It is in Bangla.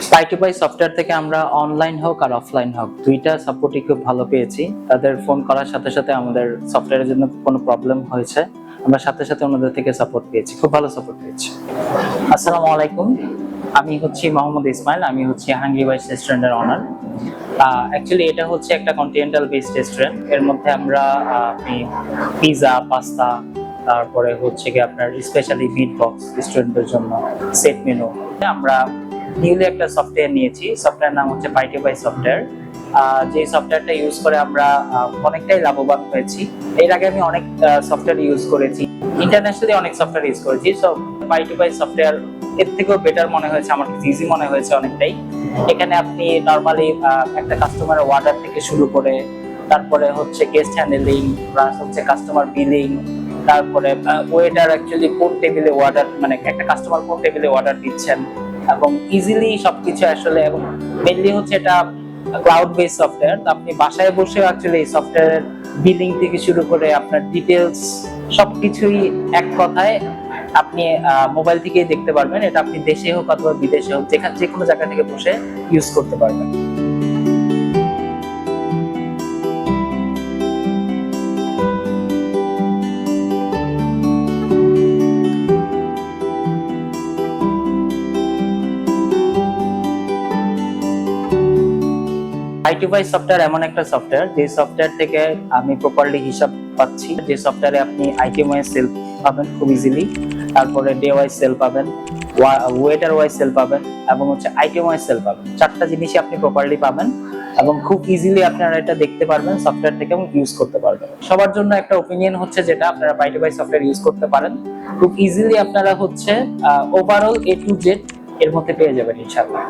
পাই সফটওয়্যার থেকে আমরা অনলাইন হোক আর অফলাইন হোক, দুইটা সাপোর্টই খুব ভালো পেয়েছি। তাদের ফোন করার সাথে সাথে আমাদের সফটওয়্যারের জন্য কোনো প্রবলেম হয়েছে। আমরা সাথে সাথে ওনাদের থেকে সাপোর্ট পেয়েছি, খুব ভালো সাপোর্ট পেয়েছি। আসসালামু আলাইকুম। আমি হচ্ছি মোহাম্মদ ইসমাইল, আমি হচ্ছি হাঙ্গি বাইস রেস্টুরেন্টের অনার অ্যাকচুয়ালি এটা হচ্ছে একটা কন্টিনেন্টাল বেসড রেস্টুরেন্টের মধ্যে আমরা আপনি পিৎজা পাস্তা তারপরে হচ্ছে কি আপনার স্পেশালি মিট বক্স রেস্টুরেন্টের জন্য সেট মেনু আমরা নিউলি একটা সফটওয়্যার নিয়েছি। সফটওয়্যার নাম হচ্ছে পাইটি বাই সফটওয়্যার যে সফটওয়্যারটা ইউজ করে আমরা অনেকটাই লাভবান হয়েছি। এর আগে আমি অনেক সফটওয়্যার ইউজ করেছি। ইন্টারন্যাশনালি অনেক সফটওয়্যার ইউজ করেছি। So Pi to Pi software এর থেকেও বেটার মনে হয়েছে। আমার কাছে ইজি মনে হয়েছে অনেকটাই। এখানে আপনি নর্মালি একটা কাস্টমারের অর্ডার থেকে শুরু করে, তারপরে হচ্ছে গেস্ট হ্যান্ডেলিং প্লাস হচ্ছে কাস্টমার বিলিং তারপরে ওয়েটার অ্যাকচুয়ালি কোন টেবিলে অর্ডার মানে একটা কাস্টমার কোন টেবিলে অর্ডার দিচ্ছেন। এবং ইজিলি সবকিছু আসলে এবং মেনলি হচ্ছে এটা ক্লাউড বেস সফটওয়্যার আপনি বাসায় বসে অ্যাকচুয়ালি এই সফটওয়্যারের বিলিং থেকে শুরু করে আপনার ডিটেলস সবকিছুই এক কথায় আপনি মোবাইল থেকে দেখতে পারবেন। এটা আপনি দেশে হোক অথবা বিদেশে হোক, যেখানে যে কোনো জায়গা থেকে বসে ইউজ করতে পারবেন। আইটিফাই সফটওয়্যার এমন একটা সফটওয়্যার যে সফটওয়্যার থেকে আমি প্রপারলি হিসাব পাচ্ছি। যে সফটওয়্যারে আপনি আইটেম ওয়াইজ সেল পাবেন খুব ইজিলি তারপরে ডে ওয়াইজ সেল পাবেন ওয়েটার ওয়াইজ সেল পাবেন, এবং হচ্ছে আইটেম সেল পাবেন। চারটা জিনিসই আপনি প্রপারলি পাবেন, এবং খুব ইজিলি আপনারা এটা দেখতে পারবেন সফটওয়্যার থেকে এবং ইউজ করতে পারবেন। সবার জন্য একটা ওপিনিয়ন হচ্ছে যেটা, আপনারা বাইটে বাই সফটওয়্যার ইউজ করতে পারেন। খুব ইজিলি আপনারা হচ্ছে ওভারঅল এ টু জেড এর মধ্যে পেয়ে যাবেন, ইনশাআল্লাহ।